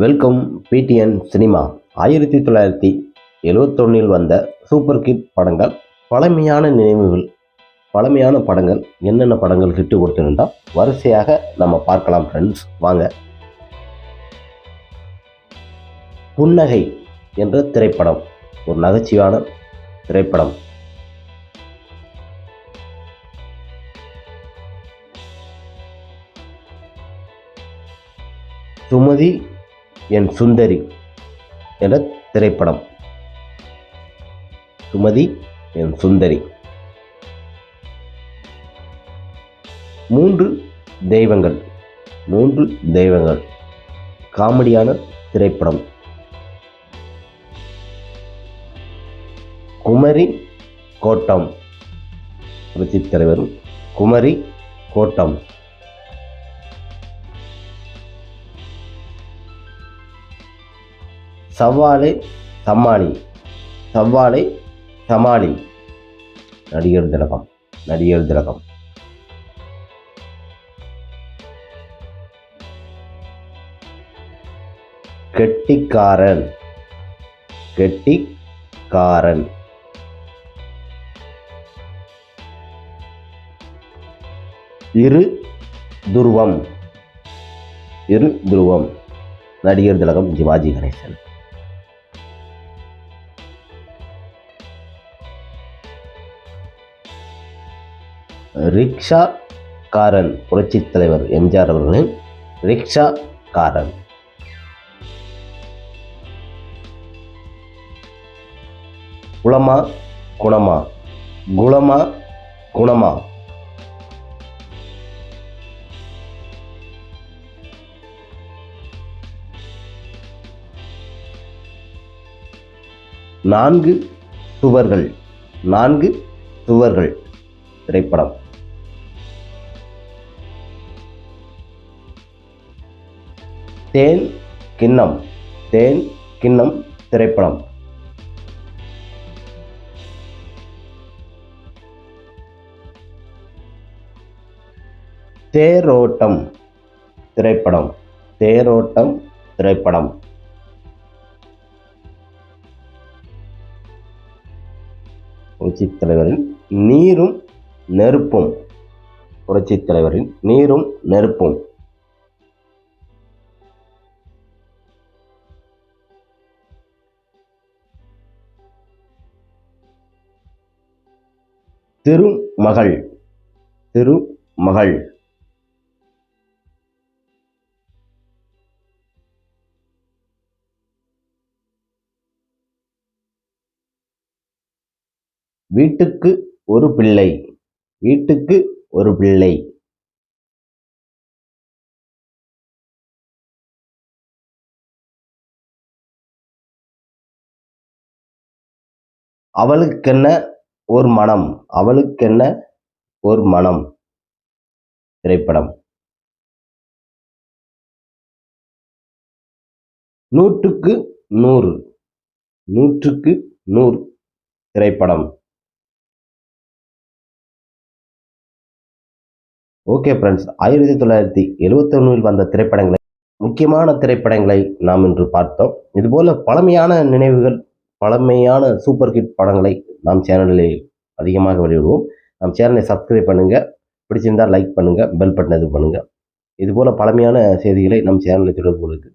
Welcome PTN cinema ஆயிரத்தி தொள்ளாயிரத்தி எழுவத்தொன்னில் வந்த சூப்பர் கிட் படங்கள் பழமையான நினைவுகள் பழமையான படங்கள் என்னென்ன படங்கள் ஹிட்டு கொடுத்துருந்தா வரிசையாக நம்ம பார்க்கலாம் ஃப்ரெண்ட்ஸ் வாங்க. புன்னகை என்ற திரைப்படம். ஒரு நகைச்சுவையான திரைப்படம். சுமதி என் சுந்தரி என்ற திரைப்படம். சுமதி என் சுந்தரி. மூன்று தெய்வங்கள் மூன்று தெய்வங்கள். காமெடியான திரைப்படம். குமரி கோட்டம். புரட்சித் தலைவர் குமரி கோட்டம். சவாலை சமாளி. சவாலை சமாளி. நடிகர் திலகம் நடிகர் திலகம். கெட்டிக்காரன் கெட்டிக்காரன். இரு துருவம் இரு துருவம். நடிகர் திலகம் சிவாஜி கணேசன். ரிக்ஷா காரன் புரட்சித் தலைவர் எம்ஜிஆர் அவர்களின் ரிக்ஷா காரன் குளமா குணமா? குளமா குணமா? நான்கு சுவர்கள் நான்கு சுவர்கள். திரைப்படம். தேன் கிண்ணம். தேன் கிண்ணம் திரைப்படம். தேரோட்டம் திரைப்படம். தேரோட்டம் திரைப்படம். உச்சித் தலைவரின் நீரும் நெருப்பும். புரட்சித் தலைவரின் நீரும் நெருப்பும். திருமகள். திருமகள். வீட்டுக்கு ஒரு பிள்ளை. வீட்டுக்கு ஒரு பிள்ளை. அவளுக்கென்ன ஒரு மனம்? அவளுக்கென்ன ஒரு மனம்? திரைப்படம். நூற்றுக்கு நூறு. நூற்றுக்கு நூறு. திரைப்படம். ஓகே ஃப்ரெண்ட்ஸ் ஆயிரத்தி தொள்ளாயிரத்தி எழுவத்தொன்னில் வந்த திரைப்படங்களை முக்கியமான திரைப்படங்களை நாம் இன்று பார்த்தோம். இதுபோல் பழமையான நினைவுகள் பழமையான சூப்பர் ஹிட் படங்களை நாம் சேனலில் அதிகமாக வெளியிடுவோம். நம் சேனலை சப்ஸ்கிரைப் பண்ணுங்கள் பிடிச்சிருந்தால் லைக் பண்ணுங்கள் பெல் பட்டன் இது பண்ணுங்கள் இதுபோல் பழமையான செய்திகளை நம் சேனலில் தொடர்பு கொள்ளுங்கள்.